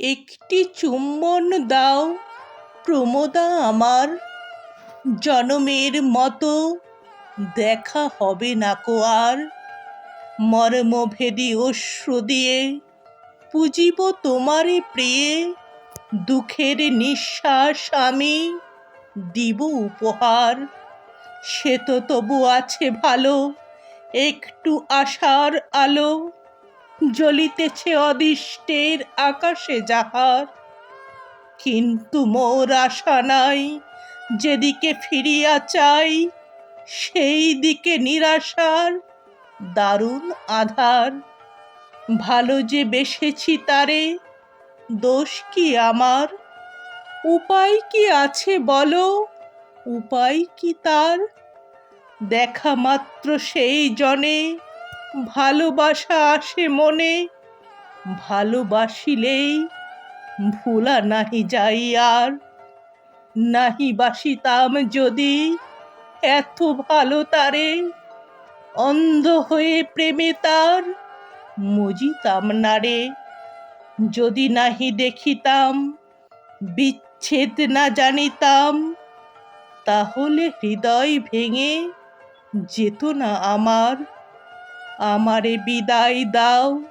একটি চুম্বন দাও, প্রমোদা আমার। জনমের মতো দেখা হবে না কো আর। মর্মভেদী অশ্রু দিয়ে পুজিব তোমারে প্রিয়ে। দুঃখের নিঃশ্বাস আমি দিব উপহার। সে তো তবু আছে ভালো, একটু আশার আলো। জ্বলিতেছে অদিষ্টের আকাশে যাহার। কিন্তু মোর আশা নাই যেদিকে ফিরিয়া চাই, সেই দিকে নিরাশার দারুণ আধার। ভালো যে বেসেছি তারে, দোষ কি আমার? উপায় কি আছে বলো? উপায় কি তার? দেখা মাত্র সেই জনে ভালোবাসা আসে মনে, ভালোবাসিলেই ভোলা নাহি যাই আর। নাহি বাসিতাম যদি এত ভালো তারে, অন্ধ হয়ে প্রেমে তার মজিতাম না রে। যদি নাহি দেখিতাম, বিচ্ছেদ না জানিতাম, তাহলে হৃদয় ভেঙে যেত না আমার। আমারে বিদায় দাও।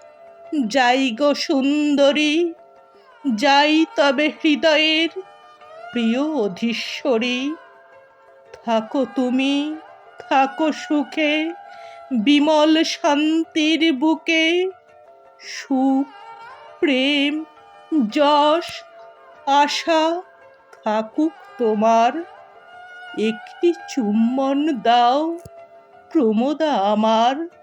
যাই গো সুন্দরী, যাই তবে হৃদয়ের প্রিয় অধীশ্বরী। থাকো তুমি, থাকো সুখে, বিমল শান্তির বুকে। সুখ, প্রেম, যশ, আশা থাকুক তোমার। একটি চুম্বন দাও, প্রমোদা আমার।